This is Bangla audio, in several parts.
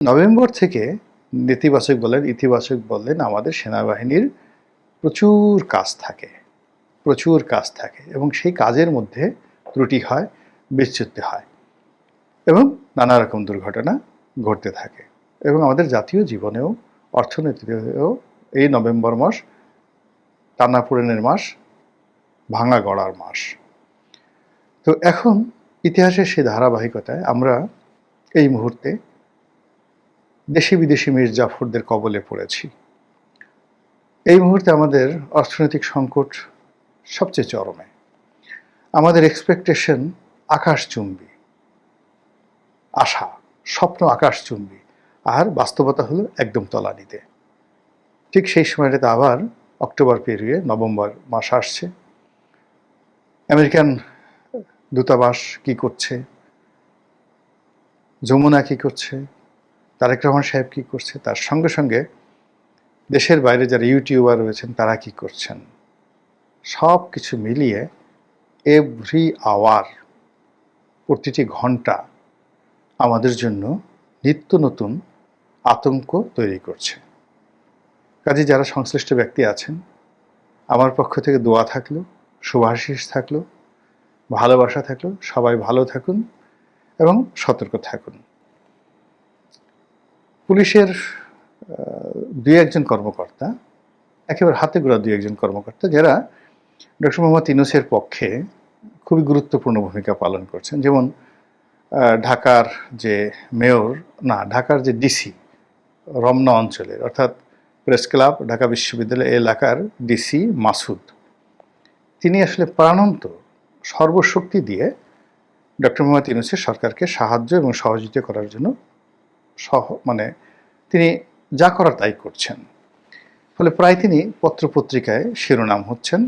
নভেম্বর থেকে নেতিবাচক বলেন, ইতিবাচক বললেন আমাদের সেনাবাহিনীর প্রচুর কাজ থাকে, প্রচুর কাজ থাকে এবং সেই কাজের মধ্যে ত্রুটি হয়, বিচ্যুতি হয় এবং নানা রকম দুর্ঘটনা ঘটতে থাকে এবং আমাদের জাতীয় জীবনেও, অর্থনীতিতেও এই নভেম্বর মাস টানাপোড়েনের মাস, ভাঙা গড়ার মাস। তো এখন ইতিহাসের সেই ধারাবাহিকতায় আমরা এই মুহূর্তে দেশি বিদেশি মীর জাফরদের কবলে পড়েছি। এই মুহূর্তে আমাদের অর্থনৈতিক সংকট সবচেয়ে চরমে। আমাদের এক্সপেকটেশন আকাশচুম্বী। আশা, স্বপ্ন আকাশচুম্বী। আর বাস্তবতা হলো একদম তলানিতে। ঠিক সেই সময়টাতে আবার অক্টোবর পেরিয়ে নভেম্বর মাস আসছে। আমেরিকান দূতাবাস কি করছে? যমুনা কি করছে? তারেক রহমান সাহেব কী করছে? তার সঙ্গে সঙ্গে দেশের বাইরে যারা ইউটিউবার রয়েছেন, তারা কি করছেন? সব কিছু মিলিয়ে এভরি আওয়ার প্রতিটি ঘণ্টা আমাদের জন্য নিত্য নতুন আতঙ্ক তৈরি করছে। কাজে যারা সংশ্লিষ্ট ব্যক্তি আছেন, আমার পক্ষ থেকে দোয়া থাকল শুভাশিস থাকল, ভালোবাসা থাকল, সবাই ভালো থাকুন এবং সতর্ক থাকুন। পুলিশের দুই একজন কর্মকর্তা, একেবারে হাতে গোড়া দুই একজন কর্মকর্তা, যারা ডক্টর মোহাম্মদ ইনুসের পক্ষে খুবই গুরুত্বপূর্ণ ভূমিকা পালন করছেন। যেমন ঢাকার যে মেয়র, না, ঢাকার যে ডিসি, রমনা অঞ্চলের, অর্থাৎ প্রেস ক্লাব, ঢাকা বিশ্ববিদ্যালয় এলাকার ডিসি মাসুদ। তিনি আসলে প্রাণন্ত সর্বশক্তি দিয়ে ডক্টর মোহাম্মদ ইউনুসের সরকারকে সাহায্য এবং সহযোগিতা করার জন্য সহ মানে তিনি যা করার তাই করছেন। ফলে প্রায় তিনি পত্রপত্রিকায় শিরোনাম হচ্ছেন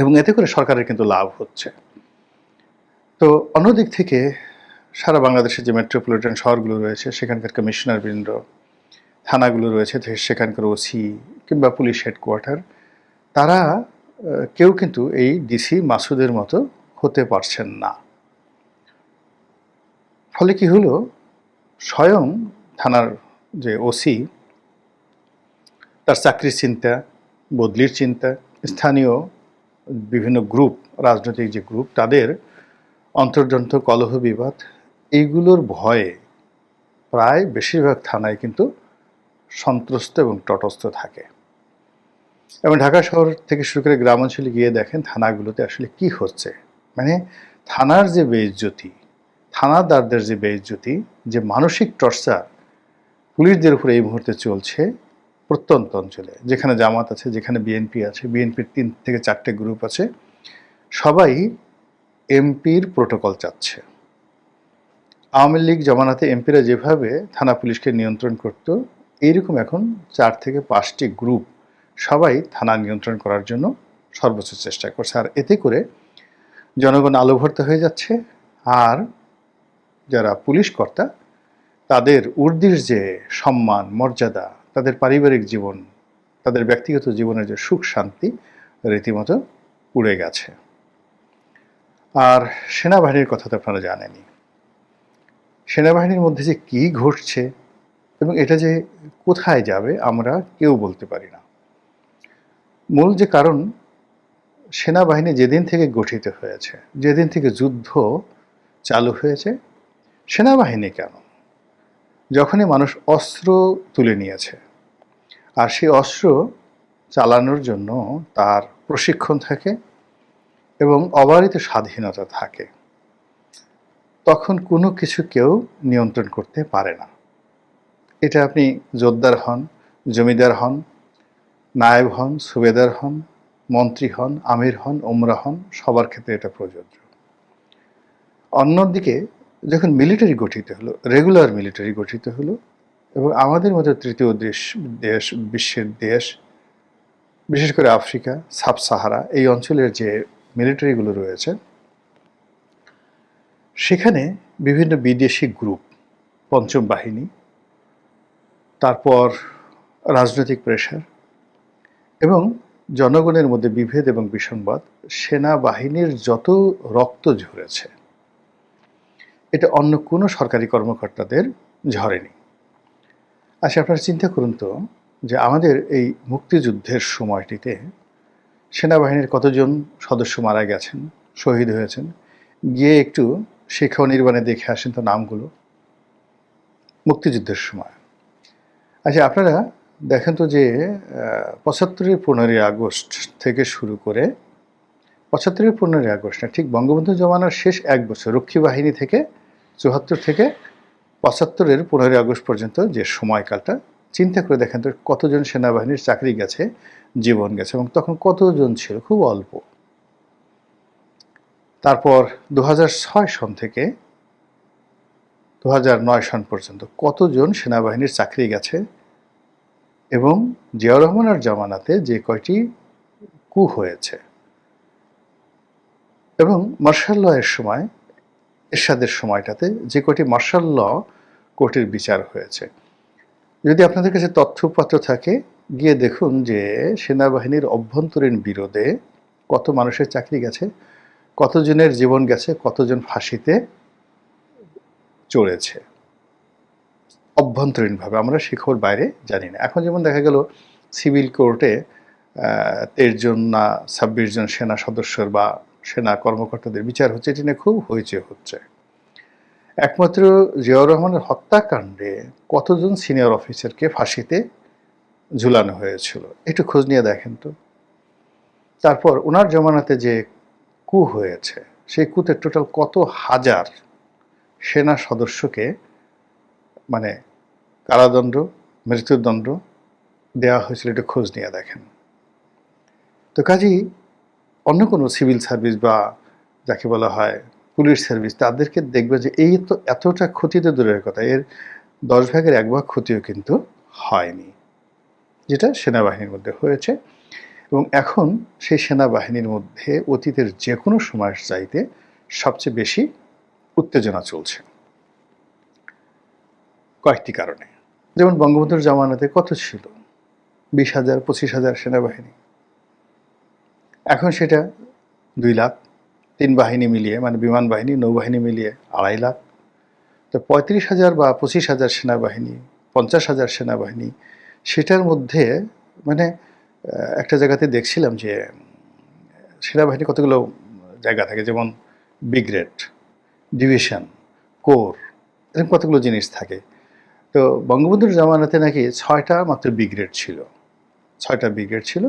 এবং এতে করে সরকারের কিন্তু লাভ হচ্ছে। তো অন্যদিক থেকে সারা বাংলাদেশের যে মেট্রোপলিটন শহরগুলো রয়েছে, সেখানকার কমিশনার বৃন্দ, থানাগুলো রয়েছে সেখানকার ওসি কিংবা পুলিশ হেডকোয়ার্টার, তারা কেউ কিন্তু এই ডিসি মাসুদের মতো হতে পারছেন না। ফলে কি হলো? স্বয়ং থানার যে ওসি, তার চাকরির চিন্তা, বদলির চিন্তা, স্থানীয় বিভিন্ন গ্রুপ, রাজনৈতিক যে গ্রুপ, তাদের অন্তর্জন্ত কলহ বিবাদ, এইগুলোর ভয়ে প্রায় বেশিরভাগ থানায় কিন্তু সন্ত্রস্ত এবং তটস্থ থাকে। এবং ঢাকা শহর থেকে শুরু করে গ্রামাঞ্চলে গিয়ে দেখেন থানাগুলোতে আসলে কি হচ্ছে। মানে থানার যে বেইজ্জতি থানাদারদের যে বেইজ্জতি, যে মানসিক টর্চার পুলিশদের উপরে এই মুহূর্তে চলছে, প্রত্যন্ত অঞ্চলে, যেখানে জামাত আছে, যেখানে বিএনপি আছে বিএনপির তিন থেকে চারটে গ্রুপ আছে, সবাই এমপির প্রোটোকল চাচ্ছে। আওয়ামী লীগ জমানাতে এমপিরা যেভাবে থানা পুলিশকে নিয়ন্ত্রণ করত, এইরকম এখন চার থেকে পাঁচটি গ্রুপ সবাই থানা নিয়ন্ত্রণ করার জন্য সর্বোচ্চ চেষ্টা করছে। আর এতে করে জনগণ আলো ভর্তা হয়ে যাচ্ছে, আর যারা পুলিশ কর্তা, তাদের উর্দির যে সম্মান, মর্যাদা, তাদের পারিবারিক জীবন, তাদের ব্যক্তিগত জীবনের যে সুখ, শান্তি রীতিমতো উড়ে গেছে। আর সেনাবাহিনীর কথা তো আপনারা জানেনই। সেনাবাহিনীর মধ্যে যে কি ঘটছে এবং এটা যে কোথায় যাবে আমরা কেউ বলতে পারি না। মূল যে কারণ, সেনাবাহিনী যেদিন থেকে গঠিত হয়েছে, যেদিন থেকে যুদ্ধ চালু হয়েছে সেনাবাহিনী কেন? যখনই মানুষ অস্ত্র তুলে নিয়েছে, আর সেই অস্ত্র চালানোর জন্য তার প্রশিক্ষণ থাকে এবং অবারিত স্বাধীনতা থাকে, তখন কোনো কিছু কেউ নিয়ন্ত্রণ করতে পারে না। এটা আপনি জোরদার হন, জমিদার হন, নায়েব হন, সুবেদার হন, মন্ত্রী হন, আমির হন ওমরা হন, সবার ক্ষেত্রে এটা প্রযোজ্য। অন্যদিকে যখন মিলিটারি গঠিত হলো রেগুলার মিলিটারি গঠিত হলো, এবং আমাদের মতো তৃতীয় দেশ দেশ, বিশ্বের দেশ, বিশেষ করে আফ্রিকা সাব সাহারা এই অঞ্চলের যে মিলিটারিগুলো রয়েছে, সেখানে বিভিন্ন বিদেশি গ্রুপ পঞ্চম বাহিনী, তারপর রাজনৈতিক প্রেশার এবং জনগণের মধ্যে বিভেদ এবং বিসংবাদ, সেনাবাহিনীর যত রক্ত ঝরেছে এটা অন্য কোনো সরকারি কর্মকর্তাদের ঝরেনি। আচ্ছা আপনারা চিন্তা করুন তো যে আমাদের এই মুক্তিযুদ্ধের সময়টিতে সেনাবাহিনীর কতজন সদস্য মারা গেছেন, শহীদ হয়েছেন? গিয়ে একটু শিক্ষা নির্বাণে দেখে আসেন তো নামগুলো। মুক্তিযুদ্ধের সময়। আচ্ছা আপনারা দেখেন তো যে পঁচাত্তরের পনেরোই আগস্ট থেকে শুরু করে পঁচাত্তরের পনেরোই আগস্ট না, ঠিক বঙ্গবন্ধু জমানার শেষ এক বছর রক্ষী বাহিনী থেকে চুয়াত্তর থেকে পঁচাত্তরের পনেরোই আগস্ট পর্যন্ত যে সময়কালটা, চিন্তা করে দেখেন তো কতজন সেনাবাহিনীর চাকরি গেছে, জীবন গেছে এবং তখন কতজন ছিল? খুব অল্প। তারপর দু সন থেকে দু হাজার নয় সন পর্যন্ত কতজন সেনাবাহিনীর চাকরি গেছে এবং জিয়াউর রহমানের জামানাতে যে কয়টি কু হয়েছে। এবং মার্শাল ল এর সময় এরশাদের সময়টাতে যে কয়টি মার্শাল ল কোর্টের বিচার হয়েছে। যদি আপনাদের কাছে তথ্যপত্র থাকে, গিয়ে দেখুন যে সেনাবাহিনীর অভ্যন্তরীণ বিরোধে কত মানুষের চাকরি গেছে, কতজনের জীবন গেছে, কতজন ফাঁসিতে চড়েছে। অভ্যন্তরীণভাবে আমরা শিখর বাইরে জানি না। এখন যেমন দেখা গেল, সিভিল কোর্টে তেইশ জন না ছাব্বিশ জন সেনা সদস্যর বা সেনা কর্মকর্তাদের বিচার হচ্ছে, এটি নিয়ে খুব হইচে হচ্ছে। একমাত্র জিয়াউর রহমানের হত্যাকাণ্ডে কতজন সিনিয়র অফিসারকে ফাঁসিতে ঝুলানো হয়েছিল, একটু খোঁজ নিয়ে দেখেন তো। তারপর ওনার জমানাতে যে কু হয়েছে, সেই কুতে টোটাল কত হাজার সেনা সদস্যকে মানে কারাদণ্ড, মৃত্যুদণ্ড দেওয়া হয়েছিল, একটু খোঁজ নিয়ে দেখেন। তো কাজেই অন্য কোনো সিভিল সার্ভিস বা যাকে বলা হয় পুলিশ সার্ভিস, তাদেরকে দেখবে যে এই তো এতটা ক্ষতি তো দূরের কথা। এর দশ ভাগের এক ভাগ ক্ষতিও কিন্তু হয়নি, যেটা সেনাবাহিনীর মধ্যে হয়েছে। এবং এখন সেই সেনাবাহিনীর মধ্যে অতীতের যে কোনো সময়ের চাইতে সবচেয়ে বেশি উত্তেজনা চলছে। কয়েকটি কারণে। যেমন বঙ্গবন্ধুর জামানাতে কত ছিল? বিশ হাজার, পঁচিশ হাজার সেনাবাহিনী। এখন সেটা দুই লাখ, তিন বাহিনী মিলিয়ে মানে বিমান বাহিনী, নৌবাহিনী মিলিয়ে আড়াই লাখ। তো পঁয়ত্রিশ হাজার বা পঁচিশ হাজার সেনাবাহিনী, পঞ্চাশ হাজার সেনাবাহিনী, সেটার মধ্যে মানে একটা জায়গাতে দেখছিলাম যে, সেনাবাহিনী কতগুলো জায়গা থাকে, যেমন ব্রিগেড, ডিভিশন, কোর, এরকম কতগুলো জিনিস থাকে। তো বঙ্গবন্ধুর জামানাতে নাকি ছয়টা মাত্র ব্রিগেড ছিল, ছয়টা ব্রিগেড ছিল।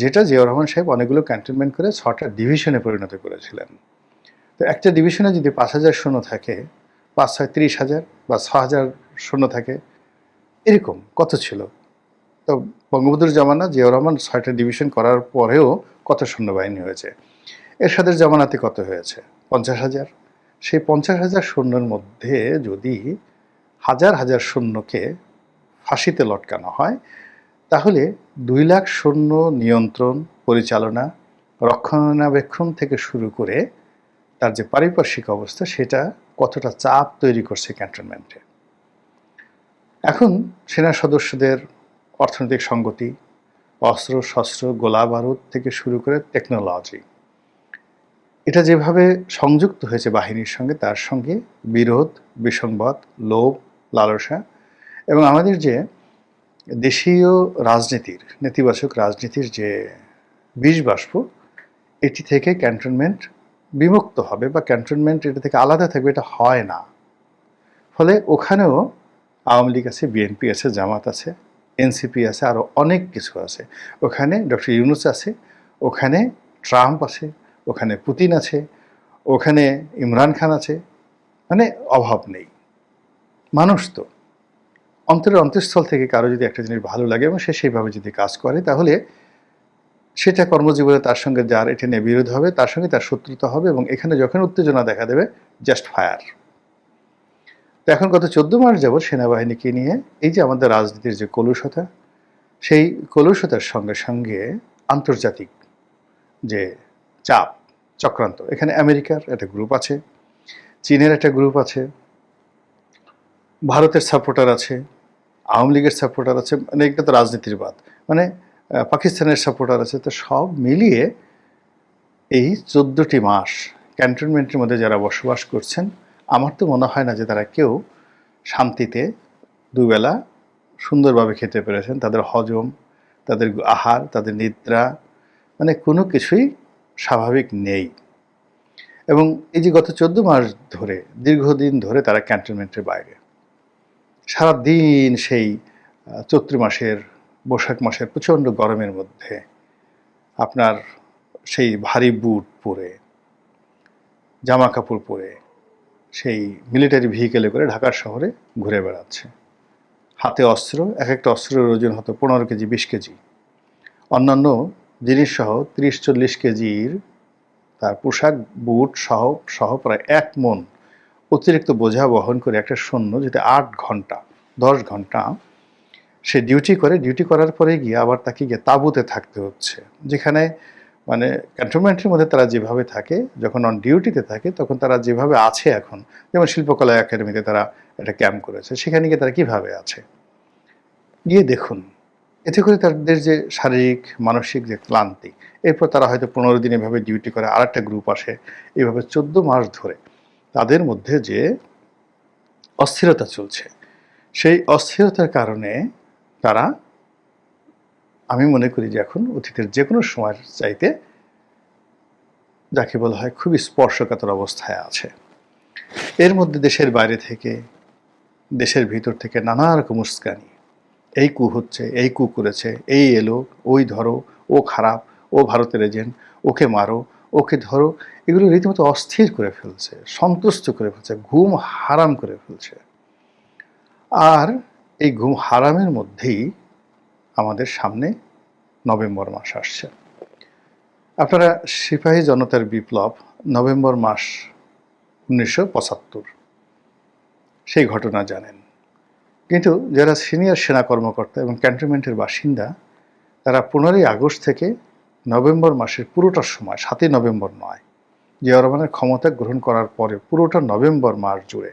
যেটা জিয়াউর রহমান সাহেব অনেকগুলো ক্যান্টনমেন্ট করে ছটা ডিভিশনে পরিণত করেছিলেন। তো একটা ডিভিশনে যদি পাঁচ হাজার শূন্য থাকে, পাঁচ ছয় তিরিশ হাজার বা ছ হাজার শূন্য থাকে, এরকম কত ছিল? তো বঙ্গবন্ধুর জামানা জিয়াউর রহমান ছয়টা ডিভিশন করার পরেও কত সৈন্যবাহিনী হয়েছে? এরশাদের জামানাতে কত হয়েছে? পঞ্চাশ হাজার। সেই পঞ্চাশ হাজার সৈন্যের মধ্যে যদি হাজার হাজার সৈন্যকে ফাঁসিতে লটকানো হয় তাহলে দুই লাখ সৈন্য নিয়ন্ত্রণ, পরিচালনা, রক্ষণাবেক্ষণ থেকে শুরু করে তার যে পারিপার্শ্বিক অবস্থা, সেটা কতটা চাপ তৈরি করছে ক্যান্টনমেন্টে। এখন সেনা সদস্যদের অর্থনৈতিক সঙ্গতি অস্ত্র, শস্ত্র, গোলা বারুদ থেকে শুরু করে টেকনোলজি এটা যেভাবে সংযুক্ত হয়েছে বাহিনীর সঙ্গে, তার সঙ্গে বিরোধ বিসংবাদ লোভ, লালসা এবং আমাদের যে দেশীয় রাজনীতির, নেতিবাচক রাজনীতির যে বিষ বাষ্প, এটি থেকে ক্যান্টনমেন্ট বিমুক্ত হবে বা ক্যান্টনমেন্ট এটা থেকে আলাদা থাকবে, এটা হয় না। ফলে ওখানেও আওয়ামী লীগ আছে, বিএনপি আছে, জামাত আছে, এনসিপি আছে আরও অনেক কিছু আছে। ওখানে ডক্টর ইউনুস আছে, ওখানে ট্রাম্প আছে, ওখানে পুতিন আছে, ওখানে ইমরান খান আছে মানে অভাব নেই। মানুষ তো। অন্তরের অন্তঃস্থল থেকে কারও যদি একটা জিনিস ভালো লাগে এবং সে সেইভাবে যদি কাজ করে, তাহলে সেটা কর্মজীবনে তার সঙ্গে যার এটা নিয়ে বিরোধ হবে, তার সঙ্গে তার শত্রুতা হবে এবং এখানে যখন উত্তেজনা দেখা দেবে জাস্ট ফায়ার তো এখন গত চোদ্দ মাস যাবৎ সেনাবাহিনীকে নিয়ে, এই যে আমাদের রাজনীতির যে কলুষতা, সেই কলুষতার সঙ্গে সঙ্গে আন্তর্জাতিক যে চাপ, চক্রান্ত, এখানে আমেরিকার একটা গ্রুপ আছে, চীনের একটা গ্রুপ আছে, ভারতের সাপোর্টার আছে আওয়ামী লীগের সাপোর্টার আছে মানে এটা তো রাজনীতির বাদ মানে পাকিস্তানের সাপোর্টার আছে, তো সব মিলিয়ে এই চোদ্দোটি মাস ক্যান্টনমেন্টের মধ্যে যারা বসবাস করছেন, আমার তো মনে হয় না যে তারা কেউ শান্তিতে দুবেলা সুন্দরভাবে খেতে পেরেছেন। তাদের হজম, তাদের আহার, তাদের নিদ্রা মানে কোনো কিছুই স্বাভাবিক নেই। এবং এই যে গত চোদ্দ মাস ধরে, দীর্ঘদিন ধরে তারা ক্যান্টনমেন্টের বাইরে। সারাদিন সেই চৈত্র মাসের, বৈশাখ মাসের প্রচণ্ড গরমের মধ্যে আপনার সেই ভারী বুট পরে জামা কাপড় পরে, সেই মিলিটারি ভেহিকেলে করে ঢাকার শহরে ঘুরে বেড়াচ্ছে। হাতে অস্ত্র এক একটা অস্ত্রের ওজন হতো পনেরো কেজি, বিশ কেজি। অন্যান্য জিনিস সহ তিরিশ চল্লিশ কেজির তার পোশাক, বুট সহ সহ প্রায় এক মন অতিরিক্ত বোঝা বহন করে একটা সৈন্য যেটা আট ঘণ্টা, দশ ঘণ্টা, সে ডিউটি করে। ডিউটি করার পরে গিয়ে আবার তাকে গিয়ে তাঁবুতে থাকতে হচ্ছে, যেখানে মানে ক্যান্টনমেন্টের মধ্যে তারা যেভাবে থাকে, যখন অন ডিউটিতে থাকে, তখন তারা যেভাবে আছে এখন, যেমন শিল্পকলা একাডেমিতে তারা একটা ক্যাম্প করেছে, সেখানে গিয়ে তারা কীভাবে আছে? গিয়ে দেখুন, এতে করে তাদের যে শারীরিক, মানসিক যে ক্লান্তি, এরপর তারা হয়তো পনেরো দিন এভাবে ডিউটি করে আর একটা গ্রুপ আসে। এভাবে চোদ্দ মাস ধরে তাদের মধ্যে যে অস্থিরতা চলছে, সেই অস্থিরতার কারণে তারা, আমি মনে করি যে এখন অতীতের যে কোনো সময়ের চাইতে যাকে বলা হয় খুবই স্পর্শকাতর অবস্থায় আছে। এর মধ্যে দেশের বাইরে থেকে, দেশের ভিতর থেকে নানা রকম উস্কানি। এই কু হচ্ছে, এই কু করেছে, এই এলো, ওই ধরো, ও খারাপ, ও ভারতের এজেন্ট, ওকে মারো ওকে ধরো, এগুলো রীতিমতো অস্থির করে ফেলছে, সন্তুষ্ট করে ফেলছে, ঘুম হারাম করে ফেলছে। আর এই ঘুম হারামের মধ্যেই আমাদের সামনে নভেম্বর মাস আসছে। আপনারা সিপাহী জনতার বিপ্লব নভেম্বর মাস উনিশশো পঁচাত্তর। সেই ঘটনা জানেন। কিন্তু যারা সিনিয়র সেনা কর্মকর্তা এবং ক্যান্টনমেন্টের বাসিন্দা, তারা পনেরোই আগস্ট থেকে নভেম্বর মাসের পুরোটা সময়, সাতই নভেম্বর নয়, জিয়া রহমানের ক্ষমতা গ্রহণ করার পরে পুরোটা নভেম্বর মাস জুড়ে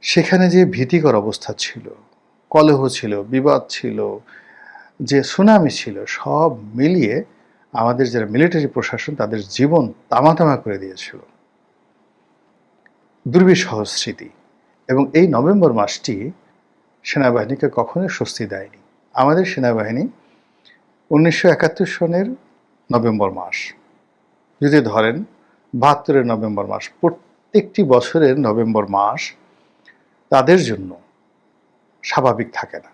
সেখানে যে ভীতিকর অবস্থা ছিল, কলহ ছিল, বিবাদ ছিল, যে সুনামি ছিল, সব মিলিয়ে আমাদের যারা মিলিটারি প্রশাসন তাদের জীবন তামাতামা করে দিয়েছিল। দুর্বিষহ স্মৃতি। এবং এই নভেম্বর মাসটি সেনাবাহিনীকে কখনোই স্বস্তি দেয়নি। আমাদের সেনাবাহিনী উনিশশো একাত্তর সনের নভেম্বর মাস। যদি ধরেন, বাহাত্তরের নভেম্বর মাস, প্রত্যেকটি বছরের নভেম্বর মাস তাদের জন্য স্বাভাবিক থাকে না।